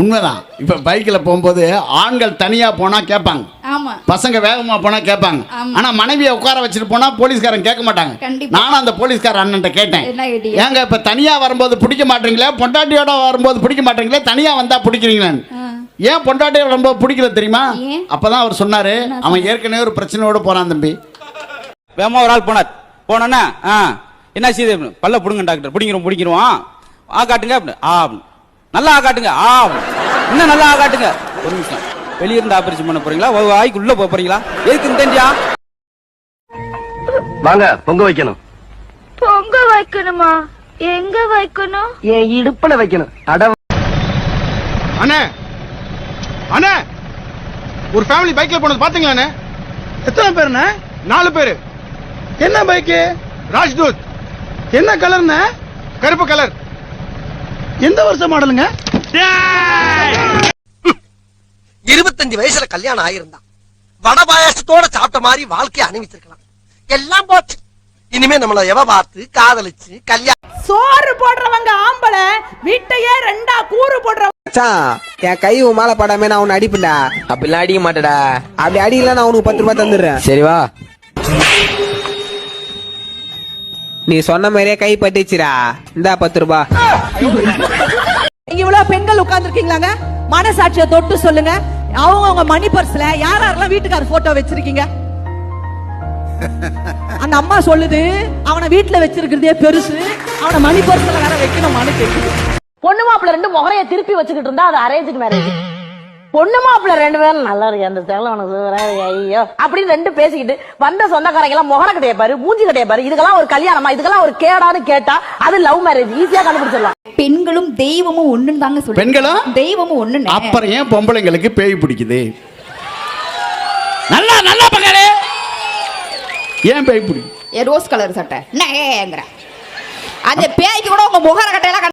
உண்மைதான். இப்போ பைக்கில் போகும்போது ஆண்கள் தனியாக போனால் கேட்பாங்க. ஆமா. பசங்க வேகமாக போனால் கேட்பாங்க. ஆனால் மனைவியை உட்கார வச்சுட்டு போனால் போலீஸ்காரன் கேட்க மாட்டாங்க. கண்டிப்பா. நானும் அந்த போலீஸ்கார அண்ணன்ட்ட கேட்டேன்? ஏங்க இப்போ தனியாக வரும்போது பிடிக்க மாட்டீங்களே? பொண்டாட்டியோட வரும்போது பிடிக்க மாட்டீங்களே? தனியாக வந்தால் பிடிக்கிறீங்களான்னு. ஏன் பொண்டாட்டியோட ரொம்ப பிடிக்கல தெரியுமா? அப்பதான் அவர் சொன்னாரு அவன் ஏற்கனவே ஒரு பிரச்சனையோட போறான் தம்பி. வேகமா ஒரு ஆள் போனார். போனோன்னே ஆ என்ன செய்யுது பல்ல புடுங்க டாக்டர். பிடிக்கிறோம் பிடிக்கிறோம். ஆ காட்டுங்க அப்படின்னு. ஆ. நல்லா காட்டுங்க. ஆ. இன்னும் நல்லா காட்டுங்க. ஒரு நிமிஷம். வெளிய இருந்து ஆபரேஷன் பண்ண போறீங்களா? ஒரு வாய்க்கு உள்ள போக போறீங்களா? எதுக்கு தெரிஞ்சா வாங்க பொங்க வைக்கணும். பொங்க வைக்கணுமா? எங்க வைக்கணும்? என் இடுப்புல வைக்கணும். அட அண்ணே! அண்ணே! ஒரு ஃபேமிலி பைக்ல போனது பாத்தீங்களா அண்ணே? எத்தனை பேருண்ணே? நாலு பேரு. என்ன பைக்கு ராஜ்தூத். என்ன கலர்ண்ணே கருப்பு கலர் எந்த வருஷம் மாடலுங்க? இருபத்தஞ்சு வயசுல கல்யாணம் ஆயிருந்தா. வட பாயாசத்தோட சாப்பிட்ட மாதிரி வாழ்க்கைய அனுபவிச்சிருக்கலாம் எல்லாம் போச்சு. இனிமே நம்மள எவ பார்த்து காதலிச்சு கல்யாணம் சோறு போடுறவங்க ஆம்பளை வீட்டையே ரெண்டா கூறு போடுற என் கை உன் மேல படாம நான் உன்னை அடிப்பேன்டா அப்படிலாம் அடிக்க மாட்டடா. அப்படி அடிக்கல நான் உனக்கு பத்து ரூபாய் தந்துடுறேன். சரி வா. நீ சொன்ன மாதிரியே கை பட்டுச்சுடா. இந்தா பத்து ரூபாய் இங்க இவ்வளவு பெண்கள் உட்கார்ந்துருக்கீங்களாங்க? மனசாட்சியை தொட்டு சொல்லுங்க. அவங்க அவங்க மணி பர்ஸ்ல யார் யாரெல்லாம் வீட்டுக்கார போட்டோ வச்சிருக்கீங்க? அந்த அம்மா சொல்லுது அவனை வீட்டுல வச்சிருக்கிறதே பெருசு. அவனை மணி பர்ஸ்ல வேற வைக்கணுமான்னு கேக்குது. பொண்ணு மாப்பிள்ள ரெண்டு முகரைய திருப்பி வச்சுக்கிட்டு இருந்தா அது அரேஞ்ச் மேரேஜ் பொண்ணு மாப்பிள்ள ரெண்டு பேரும் நல்லா இருக்கு அந்த சேலை உனக்கு சூப்பரா இருக்கு, ஐயோ. அப்படின்னு ரெண்டு பேசிக்கிட்டு வந்த சொந்தக்காரங்க எல்லாம் முகர கட்டைய பாரு மூஞ்சி கட்டைய பாரு இதுக்கெல்லாம் ஒரு கல்யாணமா இதுக்கெல்லாம் ஒரு கேடான்னு கேட்டா அது லவ் மேரேஜ் ஈஸியா கண்டுபிடிச்சிடலாம். பெண்களும் தெய்வமும் ஒண்ணுன்னு தாங்க சொல்றேன் பெண்களும்? தெய்வமும் ஒண்ணுன்னு. அப்புறம் ஏன் பொம்பளைங்களுக்கு பேய் பிடிக்குது? நல்லா நல்லா பங்காளி. ஏன் பேய் பிடிக்கும் ஏ ரோஸ் கலர் சட்டை. என்னங்கிற அந்த பேய்க்கு கூட உங்க முகர கட்டையெல்லாம்